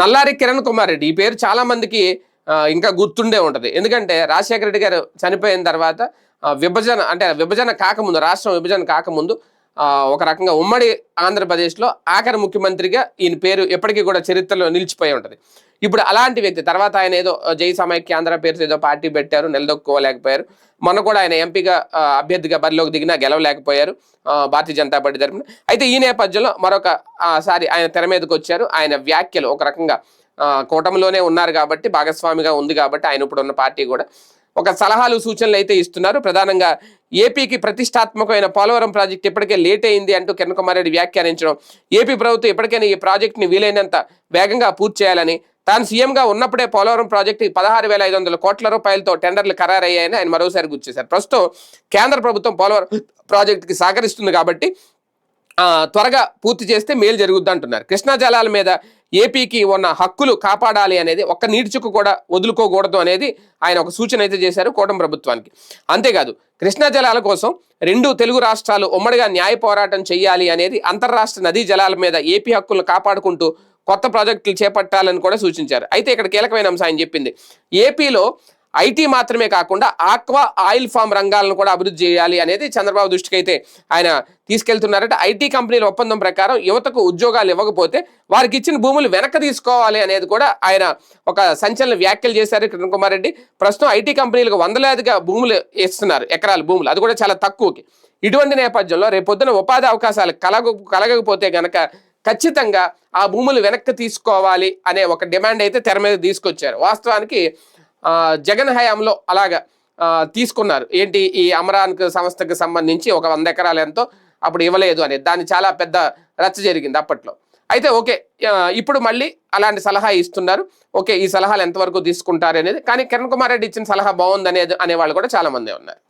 నల్లారి కిరణ్ కుమార్ రెడ్డి. ఈ పేరు చాలా మందికి ఇంకా గుర్తుండే ఉంటుంది. ఎందుకంటే రాజశేఖర రెడ్డి గారు చనిపోయిన తర్వాత విభజన అంటే విభజన కాకముందు రాష్ట్రం విభజన కాకముందు ఒక రకంగా ఉమ్మడి ఆంధ్రప్రదేశ్లో ఆఖరి ముఖ్యమంత్రిగా ఈయన పేరు ఎప్పటికీ కూడా చరిత్రలో నిలిచిపోయి ఉంటుంది. ఇప్పుడు అలాంటి వ్యక్తి తర్వాత ఆయన ఏదో జై సమైక్య ఆంధ్ర పేరుతో ఏదో పార్టీ పెట్టారు నిలదొక్కోలేకపోయారు మొన్న కూడా ఆయన ఎంపీగా అభ్యర్థిగా బరిలోకి దిగినా గెలవలేకపోయారు భారతీయ జనతా పార్టీ తరఫున అయితే ఈ నేపథ్యంలో మరొక సారి ఆయన తెర మీదకి వచ్చారు. ఆయన వ్యాఖ్యలు ఒక రకంగా కూటమిలోనే ఉన్నారు కాబట్టి భాగస్వామిగా ఉంది కాబట్టి ఆయన ఇప్పుడు ఉన్న పార్టీ కూడా. ఒక సలహాలు సూచనలు అయితే ఇస్తున్నారు. ప్రధానంగా ఏపీకి ప్రతిష్టాత్మకమైన పోలవరం ప్రాజెక్ట్ ఇప్పటికే లేట్ అయింది అంటూ కిరణ్ కుమార్ రెడ్డి వ్యాఖ్యానించడం. ఏపీ ప్రభుత్వం ఇప్పటికైనా ఈ ప్రాజెక్ట్ని వీలైనంత వేగంగా పూర్తి చేయాలని తాను సీఎంగా ఉన్నప్పుడే పోలవరం ప్రాజెక్టు పదహారు వేల ఐదు వందల కోట్ల రూపాయలతో టెండర్లు ఖరారయ్యాయని ఆయన మరోసారి గుర్తించారు ప్రస్తుతం కేంద్ర ప్రభుత్వం పోలవరం ప్రాజెక్టుకి సహకరిస్తుంది కాబట్టి త్వరగా పూర్తి చేస్తే మేలు జరుగుద్ది అంటున్నారు కృష్ణా జలాల మీద ఏపీకి ఉన్న హక్కులు కాపాడాలి అనేది ఒక్క నీడ్చుకు కూడా వదులుకోకూడదు అనేది ఆయన ఒక సూచన అయితే చేశారు కూటమి ప్రభుత్వానికి. అంతేకాదు కృష్ణా జలాల కోసం రెండు తెలుగు రాష్ట్రాలు ఉమ్మడిగా న్యాయ పోరాటం చేయాలి అనేది అంతర్రాష్ట్ర నదీ జలాల మీద ఏపీ హక్కులను కాపాడుకుంటూ కొత్త ప్రాజెక్టులు చేపట్టాలని కూడా సూచించారు. అయితే ఇక్కడ కీలకమైన అంశం ఆయన చెప్పింది. ఏపీలో ఐటీ మాత్రమే కాకుండా ఆక్వా ఆయిల్ ఫామ్ రంగాలను కూడా అభివృద్ధి చేయాలి అనేది చంద్రబాబు దృష్టికి అయితే ఆయన తీసుకెళ్తున్నారట. ఐటీ కంపెనీల ఒప్పందం ప్రకారం యువతకు ఉద్యోగాలు ఇవ్వకపోతే వారికి ఇచ్చిన భూములు వెనక్కి తీసుకోవాలి అనేది కూడా ఆయన ఒక సంచలన వ్యాఖ్యలు చేశారు కిరణ్ కుమార్ రెడ్డి. ప్రస్తుతం ఐటీ కంపెనీలకు వందలాదిగా భూములు ఇస్తున్నారు ఎకరాల భూములు. అది కూడా చాలా తక్కువకి. ఇటువంటి నేపథ్యంలో రేపొద్దున ఉపాధి అవకాశాలు కలగ కలగకపోతే గనక ఖచ్చితంగా ఆ భూములు వెనక్కి తీసుకోవాలి అనే ఒక డిమాండ్ అయితే తెర మీద తీసుకొచ్చారు. వాస్తవానికి జగన్ హయాంలో అలాగా తీసుకున్నారు. ఏంటి ఈ అమరాన్ సంస్థకు సంబంధించి ఒక వంద ఎకరాలు ఎంతో అప్పుడు ఇవ్వలేదు అనేది దాన్ని చాలా పెద్ద రచ్చ జరిగింది అప్పట్లో. అయితే ఓకే ఇప్పుడు మళ్ళీ అలాంటి సలహా ఇస్తున్నారు. ఓకే ఈ సలహాలు ఎంతవరకు తీసుకుంటారు అనేది. కానీ కిరణ్ కుమార్ రెడ్డి ఇచ్చిన సలహా బాగుంది అనేది అనేవాళ్ళు కూడా చాలామంది ఉన్నారు.